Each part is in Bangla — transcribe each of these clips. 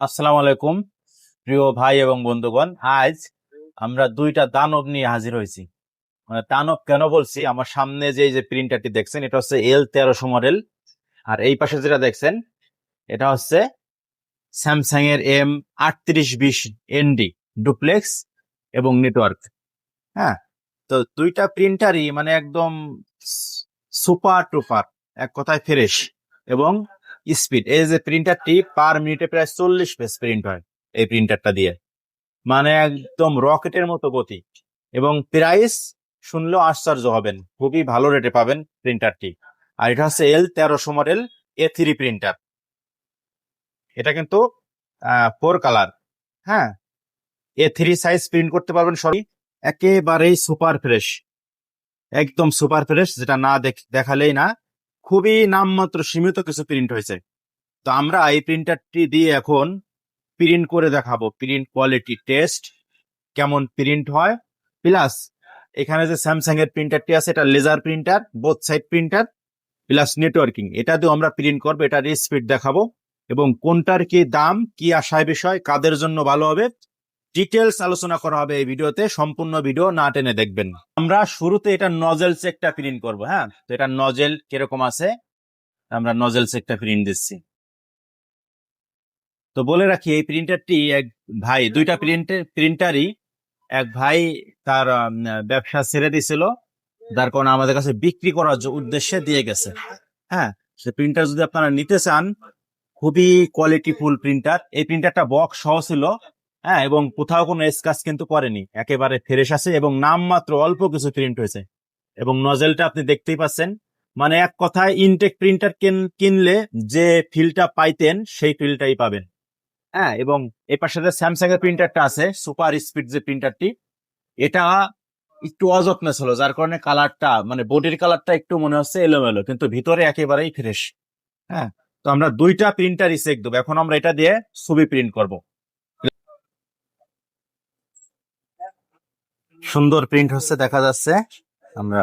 আসসালামু আলাইকুম, প্রিয় ভাই এবং বন্ধুগণ। আজ আমরা দুইটা দানব নিয়ে হাজির হয়েছি। মানে দানব কেন বলছি? আমার সামনে যে যে প্রিন্টারটি দেখছেন, এটা হচ্ছে এল তেরোশো মডেল। আর এই পাশে যেটা দেখছেন, এটা হচ্ছে স্যামসাং এর এম আটত্রিশ বিশ এনডি ডুপ্লেক্স এবং নেটওয়ার্ক। হ্যাঁ তো দুইটা প্রিন্টারই মানে একদম সুপার টুপার, এক কথায় ফ্রেশ। এবং স্পিড এই যে প্রিন্টারটি পার মিনিটে প্রায় চল্লিশ পেজ প্রিন্ট হয়, এই প্রিন্টারটা দিয়ে। মানে একদম রকেটের মতো গতি। এবং প্রাইস শুনলেও আশ্চর্য হবেন, খুবই ভালো রেটে পাবেন প্রিন্টারটি আর এটা হচ্ছে এল তেরোশো মডেল এ থ্রি প্রিন্টার এটা কিন্তু ফোর কালার হ্যাঁ? এ থ্রি সাইজ প্রিন্ট করতে পারবেন সবই। একেবারেই সুপার ফ্রেশ একদম সুপার ফ্রেশ যেটা না দেখ- দেখালেই না খুবই নামমাত্র সীমিত কিছু প্রিন্ট হয়েছে। তো আমরা এই প্রিন্টারটি দিয়ে এখন প্রিন্ট করে দেখাবো। প্রিন্ট কোয়ালিটি টেস্ট কেমন প্রিন্ট হয়। প্লাস এখানে যে স্যামসাং এর প্রিন্টারটি আছে, এটা laser printer both side printer plus networking এটা দিয়েও আমরা প্রিন্ট করব, এটার স্পিড দেখাবো। এবং কোনটার কি দাম, কি আশায় বিষয়, কাদের জন্য ভালো হবে ডিটেলস আলোচনা করা হবে এই ভিডিওতে, সম্পূর্ণ ভিডিও না টেনে দেখবেন। আমরা শুরুতে এটা নজেল চেকটা প্রিন্ট করব হ্যাঁ? তো এটা নজেল কীরকম আছে? আমরা নজেল চেকটা প্রিন্ট দিচ্ছি। তো বলে রাখি, এই প্রিন্টারটি এক ভাই, দুইটা প্রিন্টার প্রিন্টারই এক ভাই তার ব্যবসা ছেড়ে দিছিল। যার কারণে আমাদের কাছে বিক্রি করার উদ্দেশ্যে দিয়ে গেছে। হ্যাঁ? সে প্রিন্টার যদি আপনারা নিতে চান, খুবই কোয়ালিটিফুল প্রিন্টার এই প্রিন্টারটা বক্স সহ ছিল। হ্যাঁ এবং কোথাও কোনো স্কাচ কিন্তু করেনি। একেবারে ফ্রেশ আছে এবং নামমাত্র অল্প কিছু প্রিন্ট হয়েছে। এবং নজেলটা আপনি দেখতেই পাচ্ছেন। মানে এক কথায় ইনটেক প্রিন্টার কিনলে যে ফিলটা পাইতেন, সেই ফিলটাই পাবেন। হ্যাঁ এবং এই পাশে যে স্যামসাং এর প্রিন্টারটা আছে সুপার স্পিড যে প্রিন্টারটি এটা একটু অযত্ন ছিল, যার কারণে কালারটা মানে বডির কালারটা একটু মনে হচ্ছে এলোমেলো, কিন্তু ভিতরে একেবারেই ফ্রেশ হ্যাঁ তো আমরা দুইটা প্রিন্টারই চেক দেবো। এখন আমরা এটা দিয়ে ছবি প্রিন্ট করব। সুন্দর প্রিন্ট হচ্ছে দেখা যাচ্ছে। আমরা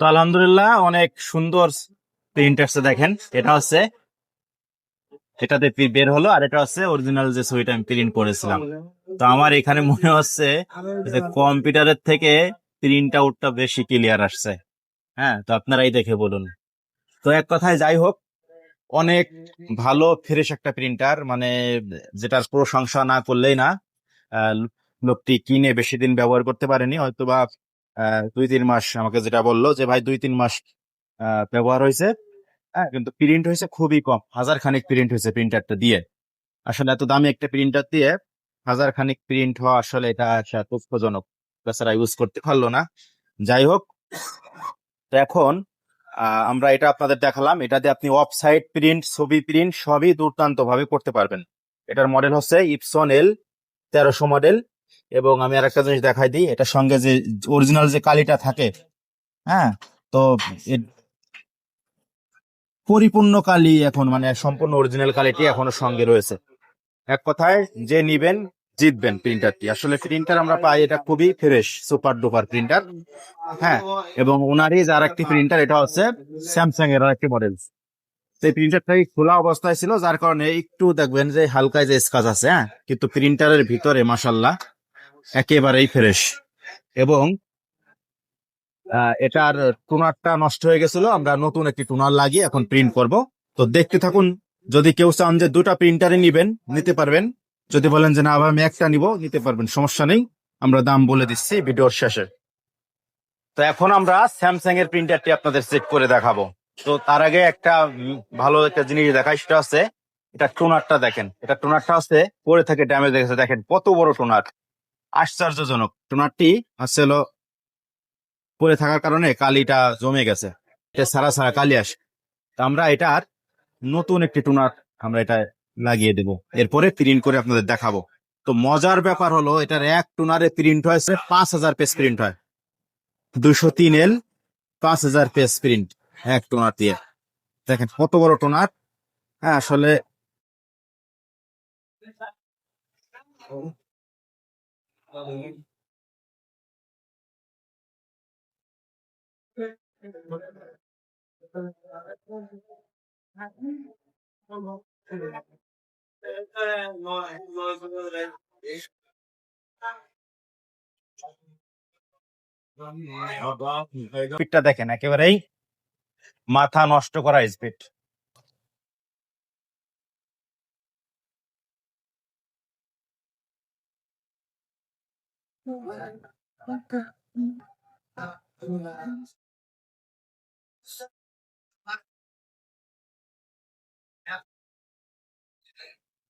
তো আলহামদুলিল্লাহ, অনেক সুন্দর প্রিন্ট আসছে দেখেন। এটা হচ্ছে, এটাতে বের হলো, আর এটা হচ্ছে অরিজিনাল যে ছবিটা আমি প্রিন্ট করেছিলাম। তো আমার এখানে মনে হচ্ছে যে কম্পিউটারের থেকে প্রিন্ট আউটটা বেশি ক্লিয়ার আসছে। হ্যাঁ তো আপনারাই দেখে বলুন। তো এক কথায় যাই হোক অনেক ভালো ফ্রেশ একটা প্রিন্টার মানে যেটার প্রশংসা না করলেই না লোকটি কিনে বেশি দিন ব্যবহার করতে পারেনি। হয়তো বা দুই তিন মাস আমাকে যেটা বলল যে ভাই দুই তিন মাস ব্যবহার হয়েছে। হ্যাঁ কিন্তু প্রিন্ট হয়েছে খুবই কম হাজার খানিক প্রিন্ট হয়েছে প্রিন্টারটা দিয়ে। আসলে এত দামি একটা প্রিন্টার দিয়ে হাজার খানিক প্রিন্ট হওয়া আসলে এটা একটা দুঃখজনক। বেচারা ইউজ করতে পারল না। যাই হোক তো এখন আমরা এটা আপনাদের দেখালাম। এটা দিয়ে আপনি সাইড প্রিন্ট ছবি প্রিন্ট সবই দুর্দান্ত ভাবে করতে পারবেন। এটার মডেল হচ্ছে ইপসন এল তেরোশো মডেল এবং আমি আর একটা জিনিস দেখাই দিই, এটার সঙ্গে যে অরিজিনাল যে কালিটা থাকে হ্যাঁ তো পরিপূর্ণ কালি এখন মানে সম্পূর্ণ অরিজিনাল কালিটি এখনও সঙ্গে রয়েছে। এক কথায় যে নিবেন জিতবেন প্রিন্টারটি। আসলে প্রিন্টার আমরা পাই, এটা খুবই ফ্রেশ সুপার ডুপার প্রিন্টার হ্যাঁ এবং ওনারই যার একটি প্রিন্টার এটা হচ্ছে স্যামসাং এর একটি মডেল সেই প্রিন্টারটাই খোলা অবস্থায় ছিল, যার কারণে একটু দেখবেন যে হালকা যে স্কাচ আছে হ্যাঁ? কিন্তু প্রিন্টারের ভিতরে মাসাল্লাহ একেবারেই ফ্রেশ এবং এটার টুনারটা নষ্ট হয়ে গেছিল, আমরা নতুন একটি টুনার লাগিয়ে এখন প্রিন্ট করব। তো দেখতে থাকুন, যদি কেউ চান যে দুটা প্রিন্টারে নিবেন, নিতে পারবেন। যদি বলেন যে না আমি একটা নিব, নিতে পারবেন, সমস্যা নেই। আমরা দাম বলে দিচ্ছি ভিডিওর শেষে। তো এখন আমরা স্যামসাং এর প্রিন্টারটি আপনাদের চেক করে দেখাবো। তো তার আগে একটা ভালো একটা জিনিস দেখাই, সেটা হচ্ছে, এটা টোনারটা দেখেন। এটা টোনারটা হচ্ছে, পরে থেকে ড্যামেজ দেখেছে। দেখেন, কত বড় টোনার। আশ্চর্যজনক। টোনারটি হচ্ছে হলো, পরে থাকার কারণে কালিটা জমে গেছে। এটা সারা সারা কালি আসে। তো আমরা এটার নতুন একটি টোনার, আমরা এটা লাগিয়ে দেব। এরপরে প্রিন্ট করে আপনাদের দেখাবো। তো মজার ব্যাপার হলো, এটার এক টোনারে প্রিন্ট হয়েছে পাঁচ হাজার পেজ প্রিন্ট হয়। দুশো তিন এল পাঁচ হাজার পেজ প্রিন্ট এক টোনার দিয়ে। দেখেন কত বড় টোনার। হ্যাঁ আসলে স্পিডটা দেখেন একেবারেই মাথা নষ্ট করা স্পিড।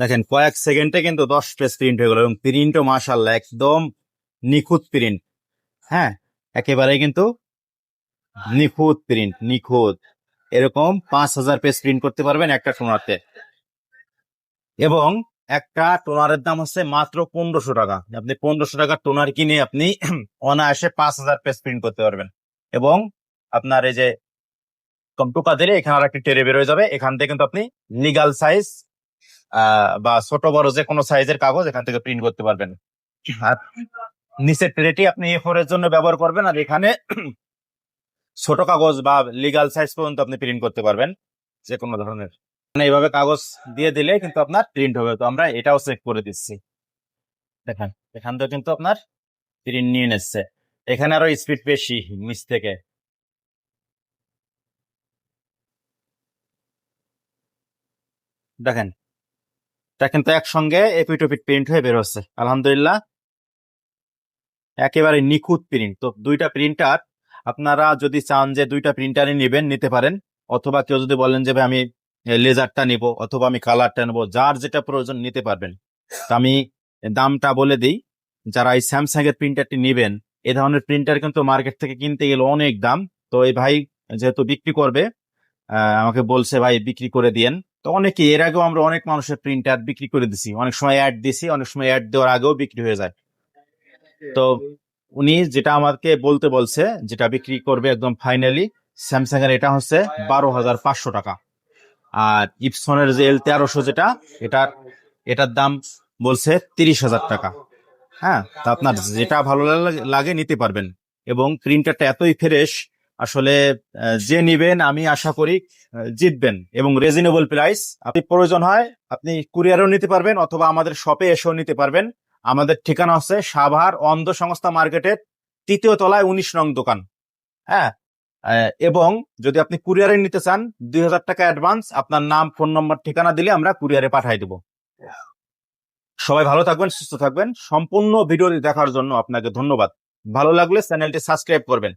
দেখেন, কয়েক সেকেন্ডে কিন্তু দশ পেজ প্রিন্ট হয়ে গেল এবং প্রিন্টও মাশাল্লাহ একদম নিখুঁত প্রিন্ট হ্যাঁ একেবারে কিন্তু নিখুঁত প্রিন্ট নিখুঁত। এরকম পাঁচ হাজার পেজ প্রিন্ট করতে পারবেন একটা টোনারতে। এবং একটা টোনারের দাম হচ্ছে মাত্র পনেরোশো টাকা। আপনি পনেরোশো টাকার টোনার কিনে আপনি অনায়াসে পাঁচ হাজার পেজ প্রিন্ট করতে পারবেন। এবং আপনার এই যে কম্পুকা দিলে এখানে আর একটি টেরে বেরোয় যাবে। এখান থেকে কিন্তু আপনি লিগাল সাইজ বা ছোট বড় যে কোনো সাইজের কাগজ এখান থেকে প্রিন্ট করতে পারবেন। আর নিচের ট্রেটি আপনি এ ফোর এর জন্য ব্যবহার করবেন আর এখানে ছোট কাগজ বা লিগাল সাইজ পর্যন্ত আপনি প্রিন্ট করতে পারবেন, যে কোনো ধরনের। মানে এইভাবে কাগজ দিয়ে দিলে কিন্তু আপনার প্রিন্ট হবে। তো আমরা এটাও চেক করে দিচ্ছি। দেখেন, এখান থেকে কিন্তু আপনার প্রিন্ট নিয়ে নিচ্ছে। এখানে আরও স্পিড বেশি, নিচ থেকে। দেখেন এটা কিন্তু একসঙ্গে এপিট ওপিট প্রিন্ট হয়ে বেরোচ্ছে আলহামদুলিল্লাহ। একেবারে নিখুঁত প্রিন্ট তো দুইটা প্রিন্টার আপনারা যদি চান যে দুইটা প্রিন্টারই নেবেন, নিতে পারেন। অথবা কেউ যদি বলেন যে, ভাই, আমি লেজারটা নিব অথবা আমি কালারটা নেব। যার যেটা প্রয়োজন নিতে পারবেন। তো আমি দামটা বলে দিই, যারা এই স্যামসাং এর প্রিন্টারটি নেবেন, এ ধরনের প্রিন্টার কিন্তু মার্কেট থেকে কিনতে গেলে অনেক দাম। তো এই ভাই যেহেতু বিক্রি করবে আমাকে বলছে, ভাই, বিক্রি করে দিয়েন। তো অনেকে এর আগেও আমরা অনেক মানুষের প্রিন্টার বিক্রি করে দিছি। অনেক সময় অ্যাড দিছি, অনেক সময় অ্যাড দেওয়ার আগেও বিক্রি হয়ে যায়। তো উনি যেটা আমাকে বলতে বলছে, যেটা বিক্রি করবে একদম ফাইনালি স্যামসাং এর এটা হচ্ছে বারো হাজার পাঁচশো টাকা। আর ইপসনের যে এল তেরোশো যেটা, এটার এটার দাম বলছে তিরিশ হাজার টাকা। হ্যাঁ তা আপনার যেটা ভালো লাগে- নিতে পারবেন। এবং প্রিন্টারটা এতই ফ্রেশ আসলে যে নিবেন, আমি আশা করি জিতবেন এবং রিজনেবল প্রাইস আপনি প্রয়োজন হয়, আপনি কুরিয়ারও নিতে পারবেন অথবা আমাদের শপে এসেও নিতে পারবেন। আমাদের ঠিকানা হচ্ছে সাভার অন্ধ সংস্থা মার্কেটের তৃতীয় তলায় উনিশ নং দোকান। হ্যাঁ এবং যদি আপনি কুরিয়ারে নিতে চান, দুই হাজার টাকা অ্যাডভান্স আপনার নাম ফোন নম্বর ঠিকানা দিলে আমরা কুরিয়ারে পাঠিয়ে দেবো। সবাই ভালো থাকবেন, সুস্থ থাকবেন। সম্পূর্ণ ভিডিওটি দেখার জন্য আপনাকে ধন্যবাদ। ভালো লাগলে চ্যানেলটি সাবস্ক্রাইব করবেন।